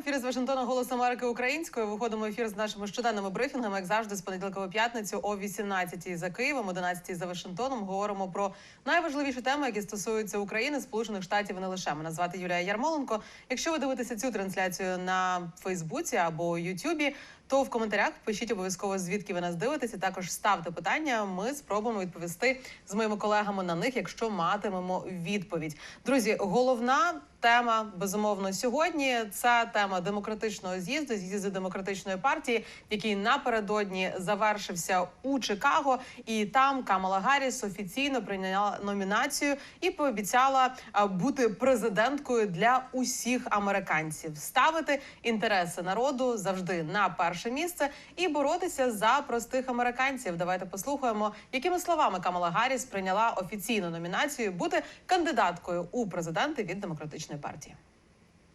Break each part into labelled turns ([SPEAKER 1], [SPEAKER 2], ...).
[SPEAKER 1] ефірі з Вашингтона Голос Америки українською. Виходимо в ефір з нашими щоденними брифінгами, як завжди, з понеділка по п'ятницю о 18 за Києвом, 11 за Вашингтоном. Говоримо про найважливіші теми, які стосуються України, Сполучених Штатів і не лише. Мене звати Юлія Ярмоленко. Якщо ви дивитеся цю трансляцію на Фейсбуці або Ютубі, то в коментарях пишіть обов'язково звідки ви нас дивитеся. Також ставте питання. Ми спробуємо відповісти з моїми колегами на них, якщо матимемо відповідь. Друзі, головна тема безумовно сьогодні. Це тема демократичного з'їзду, з'їзду демократичної партії, який напередодні завершився у Чикаго, і там Камала Гарріс офіційно прийняла номінацію і пообіцяла бути президенткою для усіх американців, ставити інтереси народу завжди на перше місце і боротися за простих американців. Давайте послухаємо, якими словами Камала Гарріс прийняла офіційну номінацію бути кандидаткою у президенти від демократичної партії.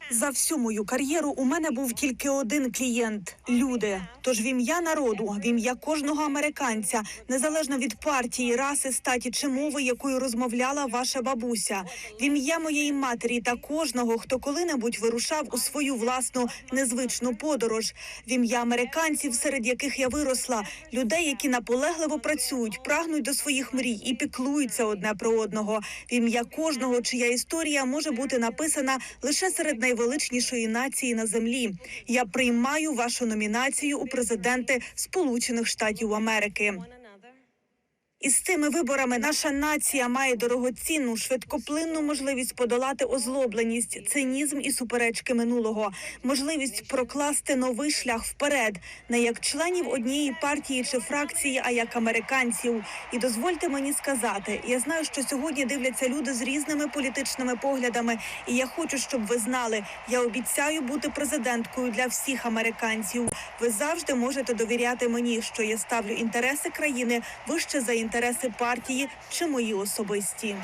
[SPEAKER 2] За всю мою кар'єру у мене був тільки один клієнт люди. Тож в ім'я народу, в ім'я кожного американця, незалежно від партії, раси, статі чи мови, якою розмовляла ваша бабуся, в ім'я моєї матері та кожного, хто коли-небудь вирушав у свою власну незвичну подорож, в ім'я американців, серед яких я виросла, людей, які наполегливо працюють, прагнуть до своїх мрій і піклуються одне про одного, в ім'я кожного, чия історія може бути написана лише серед найвеличнішої нації на землі. Я приймаю вашу номінацію у президенти Сполучених Штатів Америки. Із цими виборами наша нація має дорогоцінну, швидкоплинну можливість подолати озлобленість, цинізм і суперечки минулого, можливість прокласти новий шлях вперед, не як членів однієї партії чи фракції, а як американців. І дозвольте мені сказати, я знаю, що сьогодні дивляться люди з різними політичними поглядами, і я хочу, щоб ви знали, я обіцяю бути президенткою для всіх американців. Ви завжди можете довіряти мені, що я ставлю інтереси країни вище за інтереси партії чи мої особисті.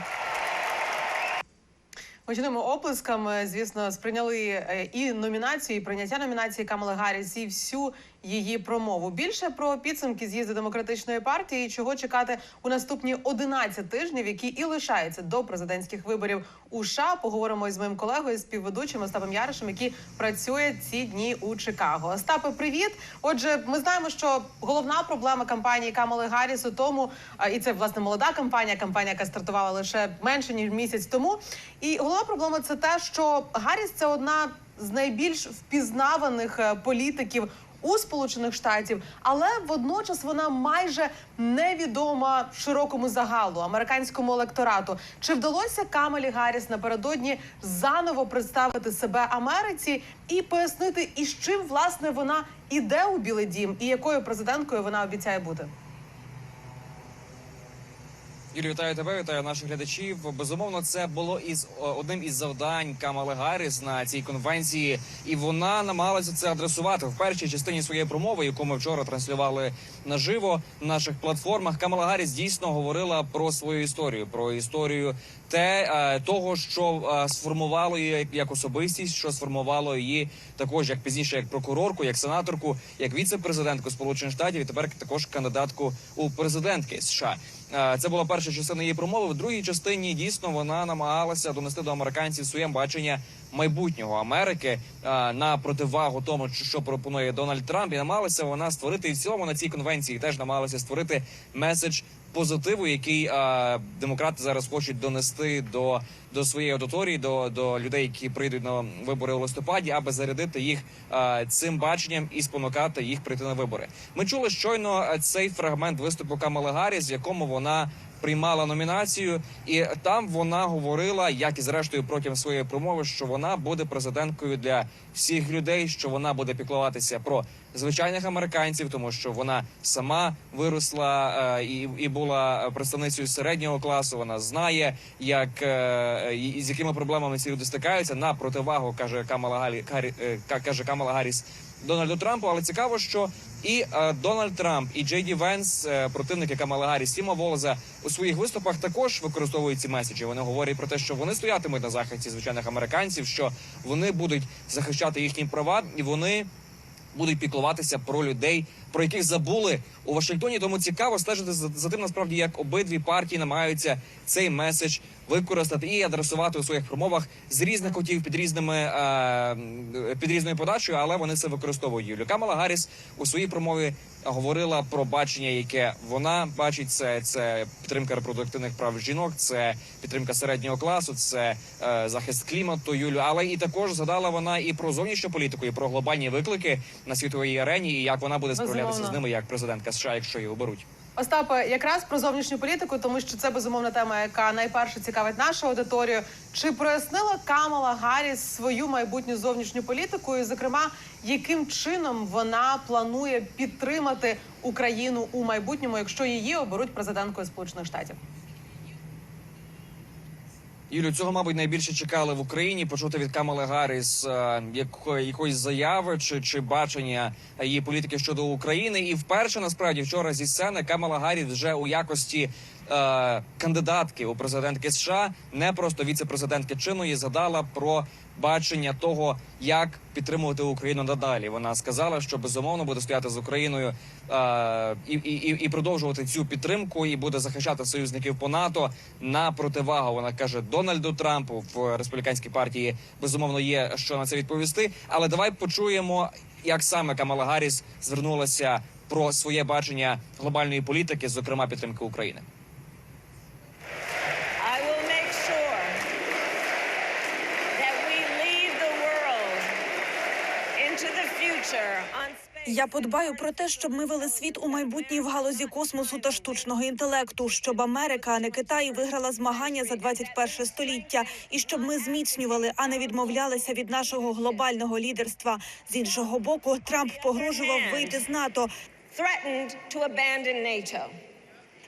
[SPEAKER 1] Почнемо оплесками, звісно, сприйняли е, і номінацію, і прийняття номінації Камали Гарріс, і всю її промову. Більше про підсумки з'їзду демократичної партії, і чого чекати у наступні 11 тижнів, які і лишаються до президентських виборів у США. Поговоримо із моїм колегою, співведучим Остапом Яришем, який працює ці дні у Чикаго. Остапе, привіт. Отже, ми знаємо, що головна проблема кампанії Камали Гарріс у тому, і це власне молода кампанія, кампанія, яка стартувала лише менше ніж місяць тому. І головна проблема це те, що Гарріс це одна з найбільш впізнаваних е, політиків у Сполучених Штатів, але водночас вона майже невідома широкому загалу американському електорату. Чи вдалося Камалі Гарріс напередодні заново представити себе Америці і пояснити, із чим власне вона іде у Білий Дім, і якою президенткою вона обіцяє бути?
[SPEAKER 3] Юлі, вітаю тебе, вітаю наших глядачів. Безумовно, це було із одним із завдань Камали Гарріс на цій конвенції, і вона намагалася це адресувати в першій частині своєї промови, яку ми вчора транслювали наживо на наших платформах. Камала Гарріс дійсно говорила про свою історію, про історію те е, того, що е, сформувало її як- особистість, що сформувало її також як пізніше, як прокурорку, як сенаторку, як віце-президентку Сполучених Штатів і тепер також кандидатку у президентки США. Е, Це була перша частина її промови. В другій частині дійсно вона намагалася донести до американців своє бачення майбутнього Америки е, на противагу тому, що- пропонує Дональд Трамп, і намагалася вона створити і в цілому на цій конвенції теж намагалася створити меседж позитиву, який е, демократи зараз хочуть донести до, до своєї аудиторії, до, до людей, які прийдуть на вибори у листопаді, аби зарядити їх е, цим баченням і спонукати їх прийти на вибори. Ми чули щойно цей фрагмент виступу Камали Гарріс, в якому вона приймала номінацію, і там вона говорила, як і зрештою протягом своєї промови, що вона буде президенткою для всіх людей, що вона буде піклуватися про звичайних американців, тому що вона сама виросла е, і, і була представницею середнього класу. Вона знає, як е, і з якими проблемами ці люди стикаються на противагу, каже Камала Галі, е, каже Камала Гарріс Дональду Трампу. Але цікаво, що і е, Дональд Трамп, і Джей Ді Венс, е, противники Камала Гарріс, Сіма Волза у своїх виступах також використовують ці меседжі. Вони говорять про те, що вони стоятимуть на захисті звичайних американців, що вони будуть захищати їхні права, і вони будуть піклуватися про людей, про яких забули у Вашингтоні. Тому цікаво стежити за, тим, насправді, як обидві партії намагаються цей меседж використати і адресувати у своїх промовах з різних кутів під різними е, під різною подачею, але вони це використовують. Юлю Камала Гарріс у своїй промові говорила про бачення, яке вона бачить. Це, це підтримка репродуктивних прав жінок, це підтримка середнього класу, це е, захист клімату. Юлю, але і також згадала вона і про зовнішню політику, і про глобальні виклики на світовій арені, і як вона буде справлятися з ними як президентка США, якщо її оберуть.
[SPEAKER 1] Остапе, якраз про зовнішню політику, тому що це безумовна тема, яка найперше цікавить нашу аудиторію. Чи прояснила Камала Гарріс свою майбутню зовнішню політику, і зокрема, яким чином вона планує підтримати Україну у майбутньому, якщо її оберуть президенткою Сполучених Штатів?
[SPEAKER 3] Юлю, цього, мабуть, найбільше чекали в Україні почути від Камали Гарріс е, яко- якоїсь заяви чи, чи бачення її політики щодо України. І вперше насправді вчора зі сцени Камала Гарріс вже у якості е, кандидатки у президентки США, не просто віце-президентки чинної, згадала про бачення того, як підтримувати Україну надалі. Вона сказала, що безумовно буде стояти з Україною е, і, і, і- продовжувати цю підтримку, і буде захищати союзників по НАТО на противагу. Вона каже Дональду Трампу в республіканській партії. Безумовно, є що на це відповісти. Але давай почуємо, як саме Камала Гарріс звернулася про своє бачення глобальної політики, зокрема підтримки України.
[SPEAKER 2] Я подбаю про те, щоб ми вели світ у майбутній в галузі космосу та штучного інтелекту, щоб Америка, а не Китай, виграла змагання за 21 століття, і щоб ми зміцнювали, а не відмовлялися від нашого глобального лідерства. З іншого боку, Трамп погрожував вийти з НАТО.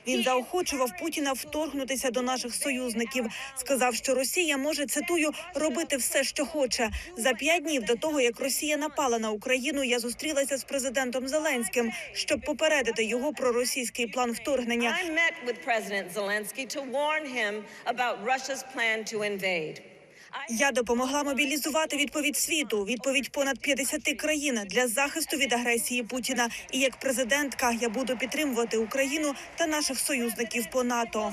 [SPEAKER 2] Він заохочував Путіна вторгнутися до наших союзників. Сказав, що Росія може цитую робити все, що хоче. За п'ять днів до того, як Росія напала на Україну, я зустрілася з президентом Зеленським, щоб попередити його про російський план вторгнення.
[SPEAKER 4] I met with President Zelensky to warn him about Russia's plan to invade.
[SPEAKER 2] Я допомогла мобілізувати відповідь світу, відповідь понад 50 країн для захисту від агресії Путіна. І як президентка я буду підтримувати Україну та наших союзників по НАТО.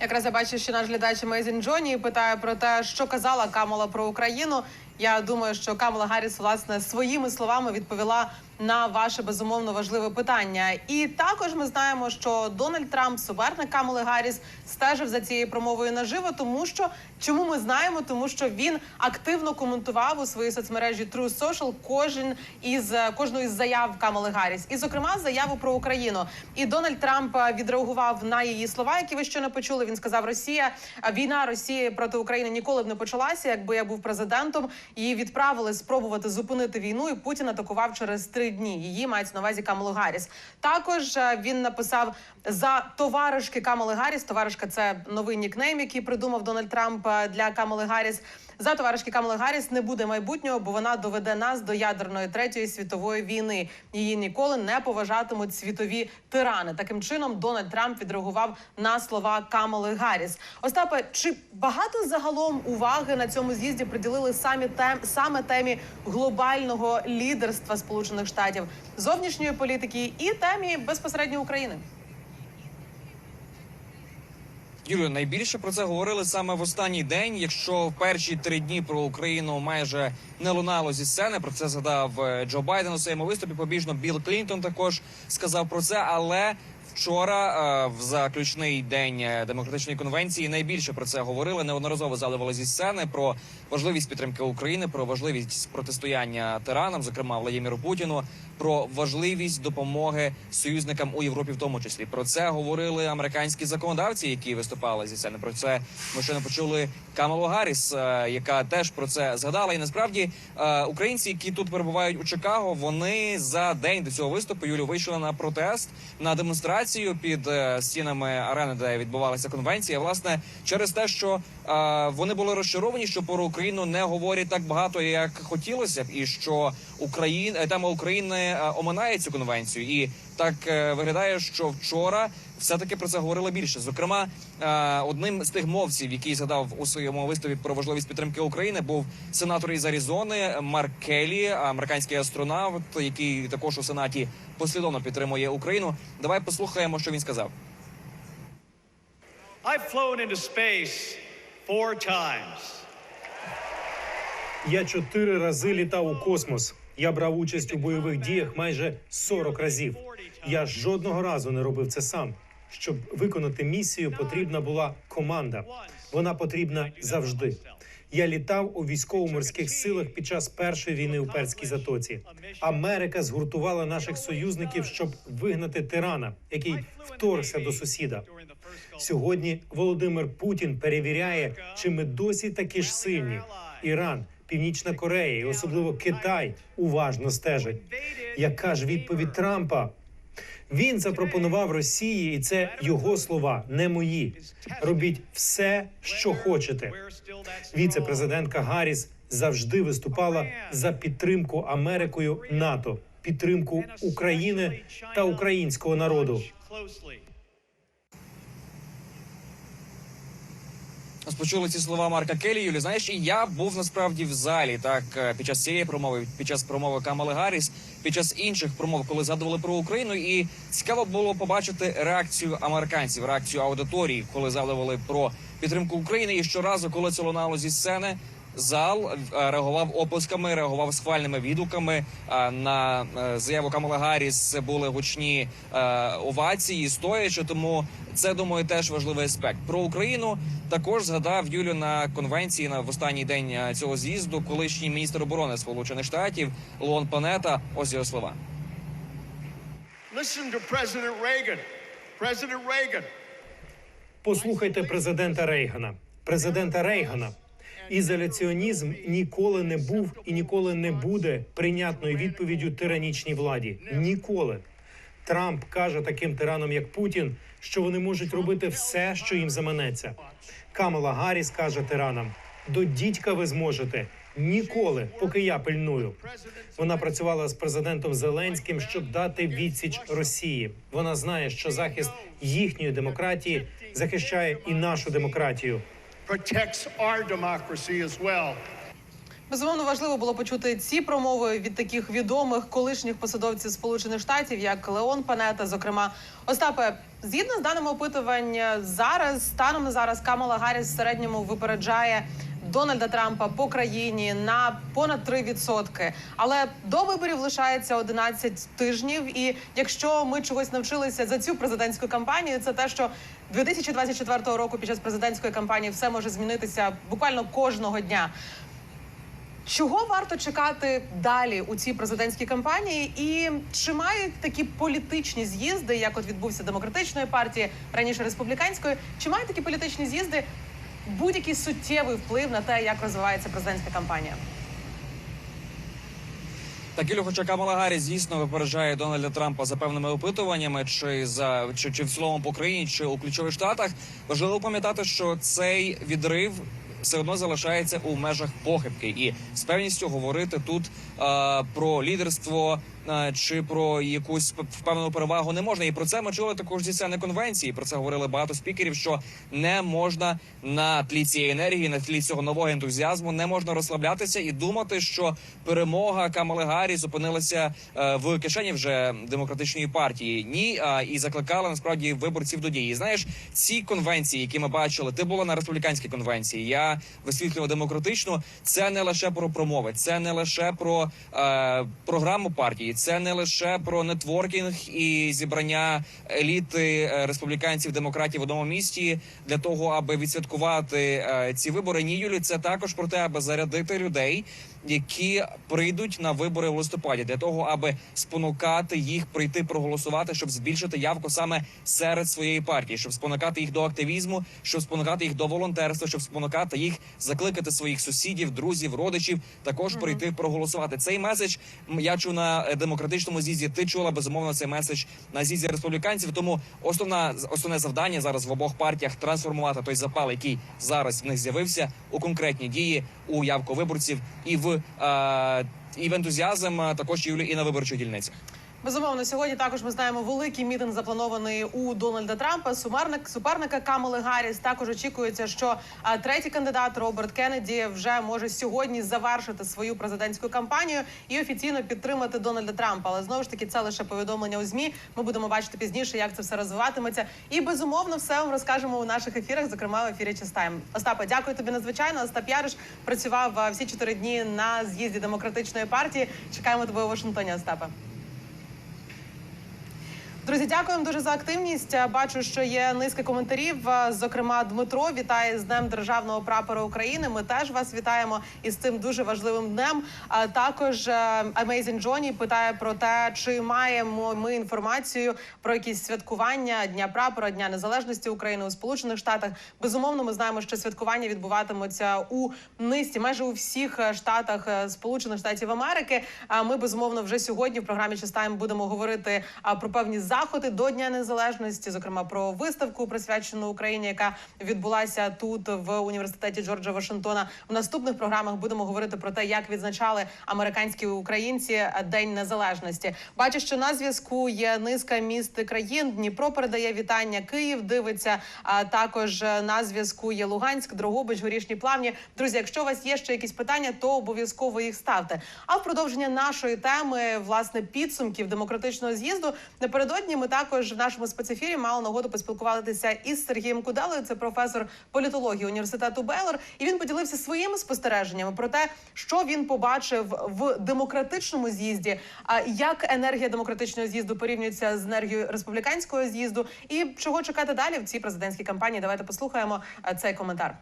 [SPEAKER 1] Якраз я бачу, що наш глядач Мейзін Джоні питає про те, що казала Камала про Україну. Я думаю, що Камала Гарріс власне своїми словами відповіла на ваше безумовно важливе питання. І також ми знаємо, що Дональд Трамп, суперник Камали Гарріс, стежив за цією промовою наживо, тому що чому ми знаємо, тому що він активно коментував у своїй соцмережі True Social кожен із кожну із заяв Камали Гарріс, і зокрема заяву про Україну. І Дональд Трамп відреагував на її слова, які ви щойно почули. Він сказав: Росія війна Росії проти України ніколи б не почалася. Якби я був президентом, її відправили спробувати зупинити війну, і Путін атакував через три дні. Її мають на увазі Камалу Гарріс. Також е, він написав за товаришки Камали Гарріс. Товаришка це новий нікнейм, який придумав Дональд Трамп е, для Камали Гарріс. За товаришки Камали Гарріс не буде майбутнього, бо вона доведе нас до ядерної третьої світової війни. Її ніколи не поважатимуть світові тирани. Таким чином Дональд Трамп відреагував на слова Камали Гарріс. Остапе, чи багато загалом уваги на цьому з'їзді приділили самі тем саме темі глобального лідерства Сполучених Штатів, зовнішньої політики і темі безпосередньо України?
[SPEAKER 3] Юлію, найбільше про це говорили саме в останній день. Якщо в перші три дні про Україну майже не лунало зі сцени, про це згадав е, Джо Байден у своєму виступі. Побіжно Білл Клінтон також сказав про це. Але вчора, е, в заключний день е, демократичної конвенції, найбільше про це говорили. Неодноразово заливали зі сцени про важливість підтримки України, про важливість протистояння тиранам, зокрема Владимиру Путіну, про важливість допомоги союзникам у Європі, в тому числі про це говорили американські законодавці, які виступали зі сцени. Про це ми ще не почули Камалу Гарріс, е, яка теж про це згадала. І насправді е, українці, які тут перебувають у Чикаго, вони за день до цього виступу Юлю вийшли на протест на демонстрацію під е, стінами арени, де відбувалася конвенція. Власне, через те, що вони були розчаровані, що про Україну не говорять так багато, як хотілося б, і що Україна тема України е, оминає цю конвенцію. І так е, виглядає, що вчора все-таки про це говорили більше. Зокрема, е, одним з тих мовців, який згадав у своєму виступі про важливість підтримки України, був сенатор із Аризони Марк Келлі, американський астронавт, який також у сенаті послідовно підтримує Україну. Давай послухаємо, що він сказав.
[SPEAKER 5] I've flown into space four times.
[SPEAKER 6] Я чотири рази літав у космос. Я брав участь у бойових діях майже 40 разів. Я жодного разу не робив це сам. Щоб виконати місію, потрібна була команда. Вона потрібна завжди. Я літав у військово-морських силах під час першої війни у Перській затоці. Америка згуртувала наших союзників, щоб вигнати тирана, який вторгся до сусіда. Сьогодні Володимир Путін перевіряє, чи ми досі такі ж сильні. Іран, Північна Корея і особливо Китай уважно стежать. Яка ж відповідь Трампа? Він запропонував Росії, і це його слова, не мої. Робіть все, що хочете. Віце-президентка Гарріс завжди виступала за підтримку Америкою НАТО, підтримку України та українського народу.
[SPEAKER 3] Ось Почули ці слова Марка Келлі. Юлі, знаєш, і я був насправді в залі так е, під час цієї промови, під час промови Камали Гарріс, під час інших промов, коли згадували про Україну, і цікаво було побачити реакцію американців, реакцію аудиторії, коли згадували про підтримку України. І щоразу, коли це лунало зі сцени. Зал е, реагував оплесками, реагував схвальними відгуками е, на е, заяву Камали Гарріс. Були гучні овації, стоячи. Тому це думаю теж важливий аспект. Про Україну також згадав Юлю на конвенції на в останній день цього з'їзду. Колишній міністр оборони Сполучених Штатів Леон Панета. Ось його слова.
[SPEAKER 6] Послухайте президента Рейгана. Президента Рейгана. Ізоляціонізм ніколи не був і ніколи не буде прийнятною відповіддю тиранічній владі. Ніколи. Трамп каже таким тиранам, як Путін, що вони можуть робити все, що їм заманеться. Камала Гарріс каже тиранам: до дідька ви зможете ніколи, поки я пильную. Вона працювала з президентом Зеленським, щоб дати відсіч Росії. Вона знає, що захист їхньої демократії захищає і нашу демократію.
[SPEAKER 5] Protects our democracy as well.
[SPEAKER 1] Безумовно важливо було почути ці промови від таких відомих колишніх посадовців Сполучених Штатів, як Леон Панета. Зокрема, Остапе, згідно з даними опитування, зараз станом зараз Камала Гарріс в середньому випереджає Дональда Трампа по країні на понад 3%. Але до виборів лишається 11 тижнів. І якщо ми чогось навчилися за цю президентську кампанію, це те, що 2024 року під час президентської кампанії все може змінитися буквально кожного дня. Чого варто чекати далі у цій президентській кампанії? І чи мають такі політичні з'їзди, як от відбувся демократичної партії, раніше республіканської, чи мають такі політичні з'їзди будь-який суттєвий вплив на те, як розвивається президентська кампанія?
[SPEAKER 3] Так, Юлю, хоча Камала Гарріс дійсно випереджає Дональда Трампа за певними опитуваннями, чи за чи, чи в цілому по країні, чи у ключових штатах, важливо пам'ятати, що цей відрив. Все одно залишається у межах похибки, і з певністю говорити тут е, про лідерство чи про якусь впевнену перевагу не можна. І про це ми чули також зі сцени конвенції. Про це говорили багато спікерів. Що не можна на тлі цієї енергії, на тлі цього нового ентузіазму, не можна розслаблятися і думати, що перемога Камали Гарріс опинилася е, в кишені вже демократичної партії. Ні, а і закликали насправді виборців до дії. Знаєш, ці конвенції, які ми бачили, ти була на республіканській конвенції. Я висвітлював демократичну. Це не лише про промови, це не лише про е, програму партії, це не лише про нетворкінг і зібрання еліти е, республіканців, демократів в одному місті для того, аби відсвяткувати е, ці вибори. Ні, Юлі, це також про те, аби зарядити людей. Які прийдуть на вибори в листопаді для того, аби спонукати їх прийти проголосувати, щоб збільшити явку саме серед своєї партії, щоб спонукати їх до активізму, щоб спонукати їх до волонтерства, щоб спонукати їх закликати своїх сусідів, друзів, родичів також прийти проголосувати. Цей меседж я чув на е, демократичному з'їзді. Ти чула безумовно цей меседж на з'їзді республіканців. Тому основна основне завдання зараз в обох партіях трансформувати той запал, який зараз в них з'явився у конкретні дії, у явку виборців і в і в ентузіазм е, також Юлі і на виборчих дільницях.
[SPEAKER 1] Безумовно, сьогодні також ми знаємо великий мітинг запланований у Дональда Трампа. Сумарник суперника Камали Гарріс. Також очікується, що третій кандидат Роберт Кеннеді вже може сьогодні завершити свою президентську кампанію і офіційно підтримати Дональда Трампа. Але знову ж таки, це лише повідомлення у змі. Ми будемо бачити пізніше, як це все розвиватиметься. І безумовно, все вам розкажемо у наших ефірах, зокрема в ефірі Чистайм. Остапе, дякую тобі надзвичайно. Остап Яриш працював всі чотири дні на з'їзді демократичної партії. Чекаємо тебе у Вашингтоні, Остапе. Друзі, дякуємо дуже за активність. Бачу, що є низка коментарів. Зокрема, Дмитро вітає з Днем Державного прапора України. Ми теж вас вітаємо із цим дуже важливим днем. А також е, Amazing Johnny питає про те, чи маємо ми інформацію про якісь святкування Дня прапора, Дня Незалежності України у Сполучених Штатах. Безумовно, ми знаємо, що святкування відбуватимуться у низці, майже у всіх е, штатах е, Сполучених Штатів Америки. А ми безумовно вже сьогодні в програмі Чистайм будемо говорити про певні заходи до Дня Незалежності, зокрема про виставку присвячену Україні, яка відбулася тут в університеті Джорджа Вашингтона. В наступних програмах будемо говорити про те, як відзначали американські українці День Незалежності. Бачу, що на зв'язку є низка міст країн. Дніпро передає вітання. Київ дивиться. А також на зв'язку є Луганськ, Дрогобич, Горішні Плавні. Друзі, якщо у вас є ще якісь питання, то обов'язково їх ставте. А в продовження нашої теми, власне, підсумків демократичного з'їзду напередодні ми також в нашому спецефірі мали нагоду поспілкуватися із Сергієм Куделою. Це професор політології університету Бейлор, і він поділився своїми спостереженнями про те, що він побачив в демократичному з'їзді, а як енергія демократичного з'їзду порівнюється з енергією республіканського з'їзду, і чого чекати далі в цій президентській кампанії. Давайте послухаємо е, цей коментар.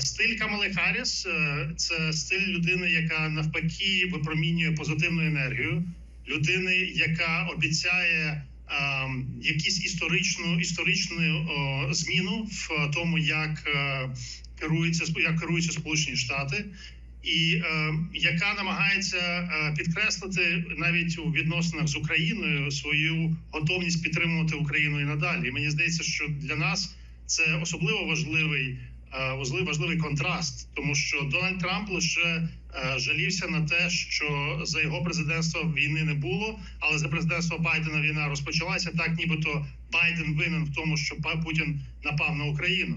[SPEAKER 7] Стиль Камали Харріс е, – це стиль людини, яка навпаки випромінює позитивну енергію, людини, яка обіцяє ем, якісь історичну історичну зміну в тому, як е, керується як керуються Сполучені Штати. І е, яка намагається е, підкреслити навіть у відносинах з Україною свою готовність підтримувати Україну і надалі. І мені здається, що для нас це особливо важливий е, важливий, контраст, тому що Дональд Трамп лише жалівся на те, що за його президентства війни не було, але за президентства Байдена війна розпочалася. Так, нібито Байден винен в тому, що Путін напав на Україну.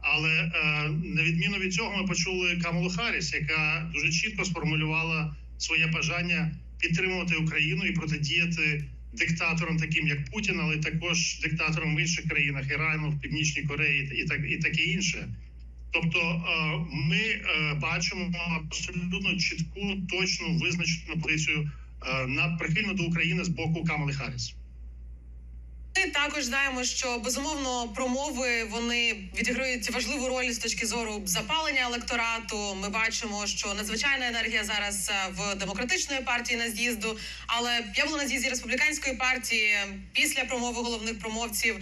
[SPEAKER 7] Але е, на відміну від цього, ми почули Камалу Харріс, яка дуже чітко сформулювала своє бажання підтримувати Україну і протидіяти диктаторам, таким як Путін, але також диктаторам в інших країнах Ірану, в Північній Кореї і так і таке інше. Тобто, е, ми е, бачимо абсолютно чітку, точну визначену позицію е, на прихильно до України з боку Камали Харріс.
[SPEAKER 1] Ми також знаємо, що безумовно промови вони відіграють важливу роль з точки зору запалення електорату. Ми бачимо, що надзвичайна енергія зараз в демократичної партії на з'їзду. Але я була на з'їзді республіканської партії після промови головних промовців.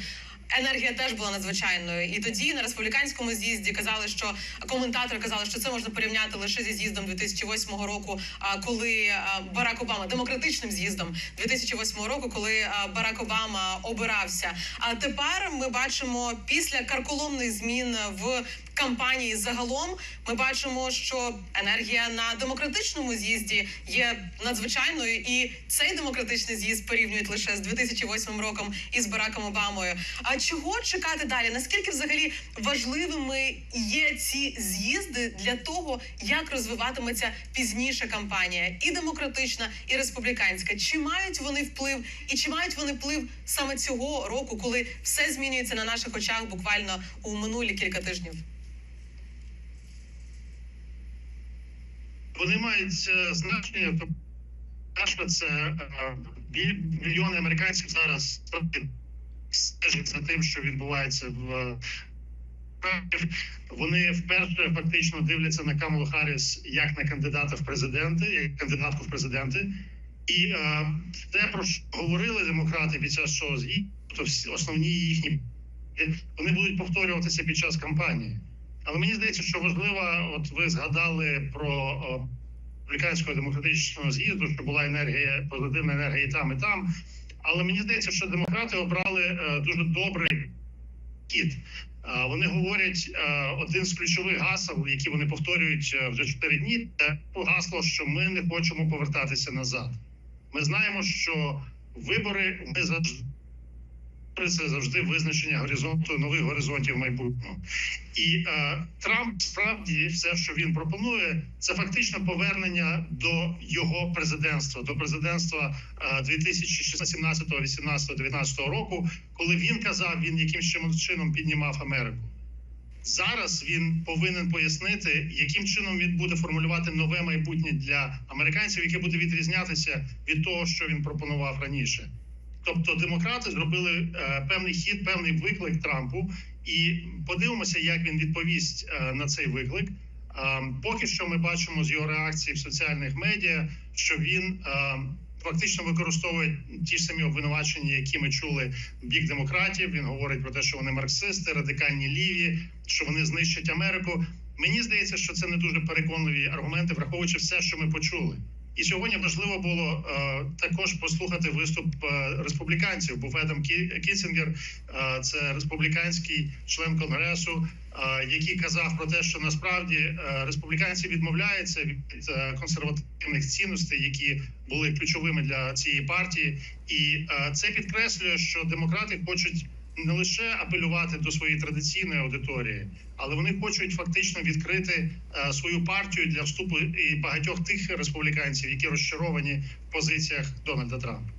[SPEAKER 1] Енергія теж була надзвичайною, і тоді на республіканському з'їзді казали, що коментатори казали, що це можна порівняти лише зі з'їздом 2008 року, коли Барак Обама демократичним з'їздом 2008 року, коли Барак Обама обирався. А тепер ми бачимо після карколомних змін в кампанії загалом. Ми бачимо, що енергія на демократичному з'їзді є надзвичайною, і цей демократичний з'їзд порівнюють лише з 2008 роком із Бараком Обамою. А чого чекати далі? Наскільки взагалі важливими є ці з'їзди для того, як розвиватиметься пізніше кампанія, і демократична, і республіканська? Чи мають вони вплив, і чи мають вони вплив саме цього року, коли все змінюється на наших очах буквально у минулі кілька тижнів?
[SPEAKER 7] Вони мають е, значення. Тобто, перше, це е, мільйони американців зараз стежать за тим, що відбувається в е, вони вперше фактично дивляться на Камалу Харріс як на кандидата в президенти, як кандидатку в президенти. І е, те, про що говорили демократи під час цього то всі основні їхні вони будуть повторюватися під час кампанії. Але мені здається, що важливо, от ви згадали про республіканського демократичного з'їзду, що була енергія, позитивна енергія і там, і там. Але мені здається, що демократи обрали е, дуже добрий хід. Е, вони говорять е, один з ключових гасел, які вони повторюють вже чотири дні. Це гасло, що ми не хочемо повертатися назад. Ми знаємо, що вибори ми завжди це завжди визначення горизонту нових горизонтів майбутнього. І е, Трамп справді все, що він пропонує, це фактично повернення до його президентства, до президентства е, 2017, 18, 19 року, коли він казав, він якимсь чином піднімав Америку. Зараз він повинен пояснити, яким чином він буде формулювати нове майбутнє для американців, яке буде відрізнятися від того, що він пропонував раніше. Тобто, демократи зробили е, певний хід, певний виклик Трампу, і подивимося, як він відповість е, на цей виклик. Е, поки що ми бачимо з його реакції в соціальних медіа, що він фактично використовує ті ж самі обвинувачення, які ми чули бік демократів. Він говорить про те, що вони марксисти, радикальні ліві, що вони знищать Америку. Мені здається, що це не дуже переконливі аргументи, враховуючи все, що ми почули. І сьогодні важливо було е, також послухати виступ е, республіканців. Був Едам Кі- Кіцінґер, е, це республіканський член конгресу, який казав про те, що насправді республіканці відмовляються від консервативних цінностей, які були ключовими для цієї партії, і це підкреслює, що демократи хочуть не лише апелювати до своєї традиційної аудиторії, але вони хочуть фактично відкрити е, свою партію для вступу і багатьох тих республіканців, які розчаровані в позиціях Дональда Трампа.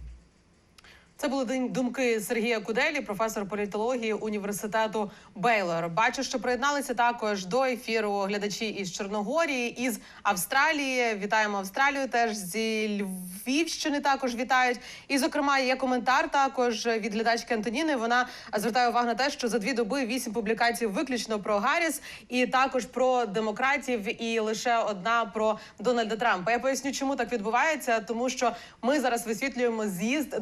[SPEAKER 1] Це були дум- думки Сергія Куделі, професор політології університету Бейлор. Бачу, що приєдналися також до ефіру глядачі із Чорногорії, із Австралії. Вітаємо Австралію. Теж зі Львівщини також вітають. І, зокрема, є коментар також від глядачки Антоніни. Вона звертає увагу на те, що за дві доби вісім публікацій виключно про Гарріс, і також про демократів, і лише одна про Дональда Трампа. Я поясню, чому так відбувається, тому що ми зараз висвітлюємо з'їзд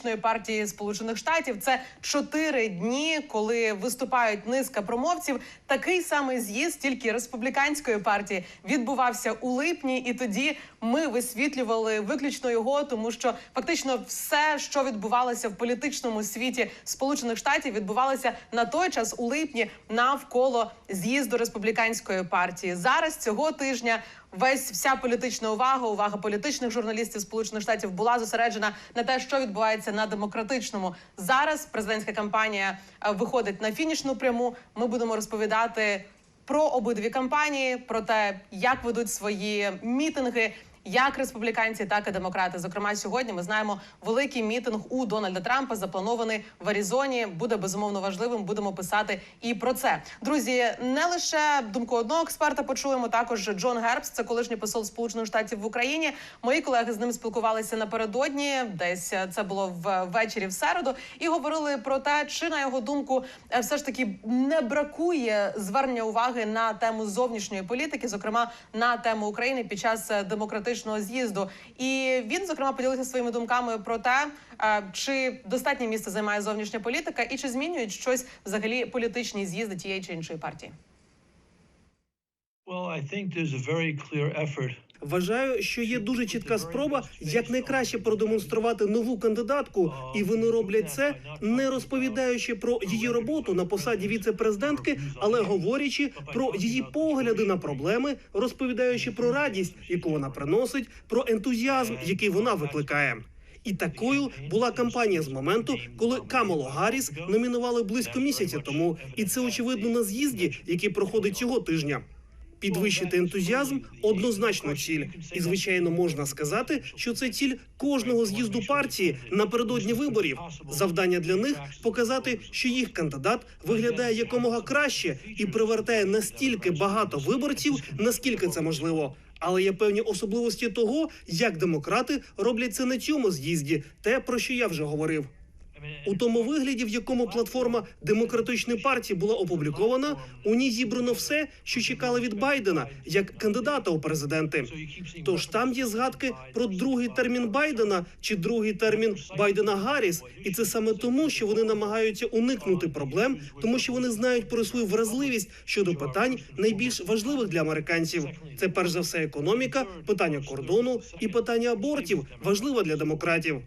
[SPEAKER 1] демократичної партії Сполучених Штатів. Це чотири дні, коли виступають низка промовців. Такий самий з'їзд, тільки республіканської партії, відбувався у липні, і тоді ми висвітлювали виключно його, тому що фактично все, що відбувалося в політичному світі Сполучених Штатів, відбувалося на той час у липні навколо з'їзду республіканської партії. Зараз цього тижня весь вся політична увага, увага політичних журналістів Сполучених Штатів була зосереджена на те, що відбувається на демократичному. Зараз президентська кампанія е, виходить на фінішну пряму. Ми будемо розповідати про обидві кампанії, про те, як ведуть свої мітинги. Як республіканці, так і демократи. Зокрема, сьогодні ми знаємо великий мітинг у Дональда Трампа, запланований в Аризоні. Буде безумовно важливим. Будемо писати і про це. Друзі, не лише думку одного експерта почуємо. Також Джон Гербс, це колишній посол Сполучених Штатів в Україні. Мої колеги з ним спілкувалися напередодні. Десь це було ввечері в середу, і говорили про те, чи на його думку все ж таки не бракує звернення уваги на тему зовнішньої політики, зокрема на тему України під час е, демократичного з'їзду. І він зокрема поділився своїми думками про те, е, чи достатнє місце займає зовнішня політика, і чи змінюють щось взагалі політичні з'їзди тієї чи іншої партії.
[SPEAKER 8] Well, I think there's a very clear effort
[SPEAKER 9] Вважаю, що є дуже чітка спроба якнайкраще продемонструвати нову кандидатку, і вони роблять це не розповідаючи про її роботу на посаді віце-президентки, але говорячи про її погляди на проблеми, розповідаючи про радість, яку вона приносить, про ентузіазм, який вона викликає. І такою була кампанія з моменту, коли Камалу Гарріс номінували близько місяця тому, і це очевидно на з'їзді, який проходить цього тижня. Підвищити ентузіазм однозначно ціль, і звичайно можна сказати, що це ціль кожного з'їзду партії напередодні виборів. Завдання для них показати, що їх кандидат виглядає якомога краще і привертає настільки багато виборців, наскільки це можливо. Але є певні особливості того, як демократи роблять це на цьому з'їзді, те про що я вже говорив. У тому вигляді, в якому платформа демократичної партії була опублікована, у ній зібрано все, що чекали від Байдена як кандидата у президенти. Тож там є згадки про другий термін Байдена чи другий термін Байдена Гарріс, і це саме тому, що вони намагаються уникнути проблем, тому що вони знають про свою вразливість щодо питань найбільш важливих для американців. Це перш за все економіка, питання кордону і питання абортів важливе для демократів.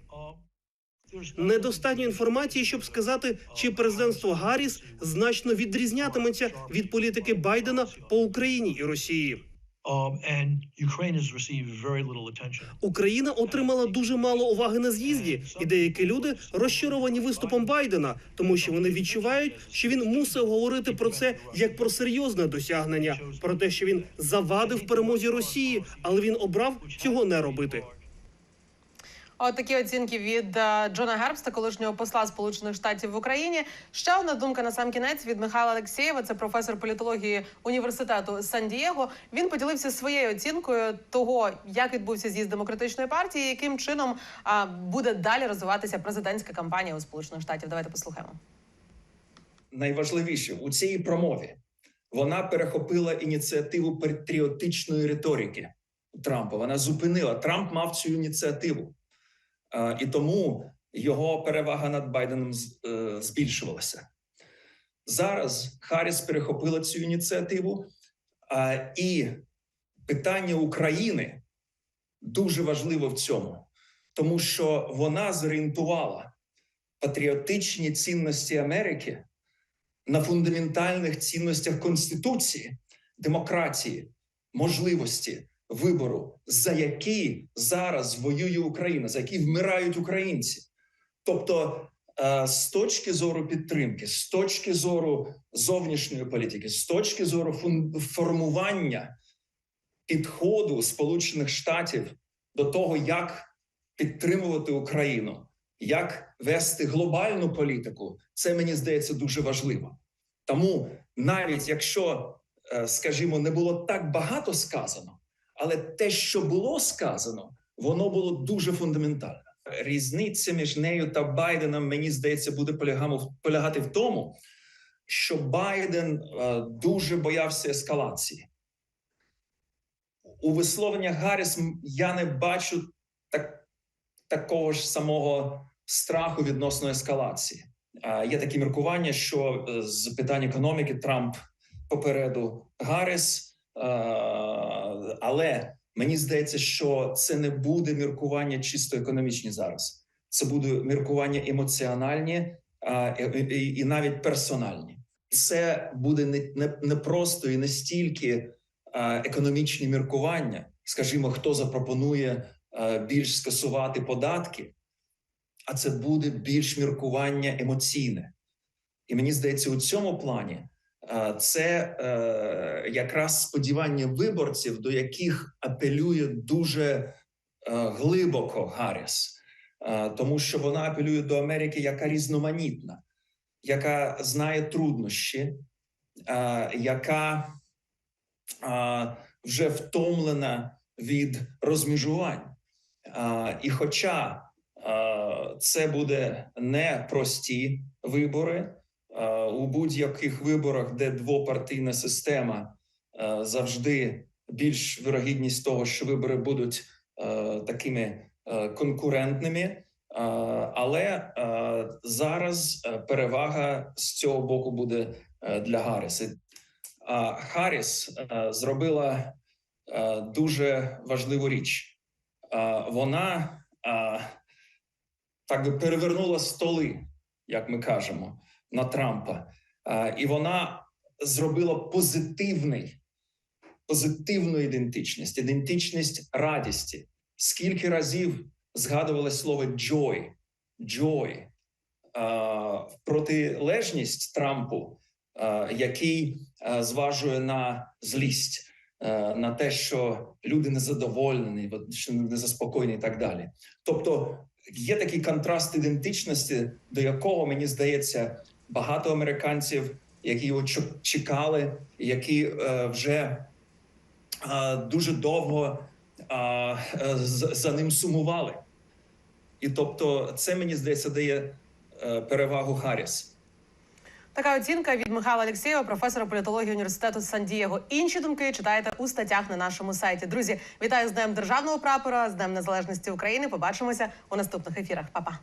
[SPEAKER 9] Недостатньо інформації, щоб сказати, чи президентство Гарріс значно відрізнятиметься від політики Байдена по Україні і Росії.
[SPEAKER 8] um.
[SPEAKER 9] Україна отримала дуже мало уваги на з'їзді, і деякі люди розчаровані виступом Байдена, тому що вони відчувають, що він мусив говорити про це як про серйозне досягнення, про те, що він завадив перемозі Росії, але він обрав цього не робити.
[SPEAKER 1] От оцінки від е, Джона Гербста, колишнього посла Сполучених Штатів в Україні. Ще одна думка на сам кінець від Михайла Алексєєва. Це професор політології університету Сан-Дієго. Він поділився своєю оцінкою того, як відбувся з'їзд демократичної партії, яким чином а, буде далі розвиватися президентська кампанія у Сполучених Штатів. Давайте послухаємо.
[SPEAKER 10] найважливіше у цій промові вона перехопила ініціативу патріотичної риторики Трампа. Вона зупинила. Трамп мав цю ініціативу, Е, і тому його перевага над Байденом е, збільшувалася. Зараз Харріс перехопила цю ініціативу, е, і питання України дуже важливо в цьому, тому що вона зорієнтувала патріотичні цінності Америки на фундаментальних цінностях Конституції, демократії, можливості вибору, за які зараз воює Україна, за які вмирають українці. Тобто, е, з точки зору підтримки, з точки зору зовнішньої політики, з точки зору формування підходу Сполучених Штатів до того, як підтримувати Україну, як вести глобальну політику, це мені здається дуже важливо. Тому навіть якщо, е, скажімо, не було так багато сказано, але те, що було сказано, воно було дуже фундаментально. Різниця між нею та Байденом, мені здається, буде полягати в тому, що Байден е, дуже боявся ескалації. У висловленнях Гарріс я не бачу так, такого ж самого страху відносно ескалації. Є такі міркування, що е, з питань економіки Трамп попереду Гарріс, але мені здається, що це не буде міркування чисто економічні зараз. Це буде міркування емоціональні і, навіть персональні. Це буде не, не, не просто і не стільки економічні міркування. Скажімо, хто запропонує більш скасувати податки, а це буде більш міркування емоційне. І мені здається, у цьому плані е, це е, якраз сподівання виборців, до яких апелює дуже е, глибоко Гарріс, тому що вона апелює до Америки, яка різноманітна, яка знає труднощі, яка вже втомлена від розміжувань. І хоча це буде непрості вибори у будь-яких виборах, де двопартійна система завжди більш вирогідність того, що вибори будуть такими конкурентними. Але зараз перевага з цього боку буде для Гарріса. Харріс зробила дуже важливу річ. Вона так би перевернула столи, як ми кажемо, на Трампа, і вона зробила позитивний, позитивну ідентичність, ідентичність радісті. Скільки разів згадувалось слово joy, joy, протилежність Трампу, який зважує на злість, на те, що люди незадоволені, що незаспокоєні і так далі. Тобто є такий контраст ідентичності, до якого мені здається багато американців, які його чекали, які е, вже е, дуже довго е, е, за ним сумували. І тобто, це мені здається дає е, перевагу Харріс.
[SPEAKER 1] Така оцінка від Михайла Алексєєва, професора політології університету Сан-Дієго. Інші думки читайте у статтях на нашому сайті. Друзі, вітаю з Днем Державного прапора, з Днем Незалежності України. Побачимося у наступних ефірах. Па-па.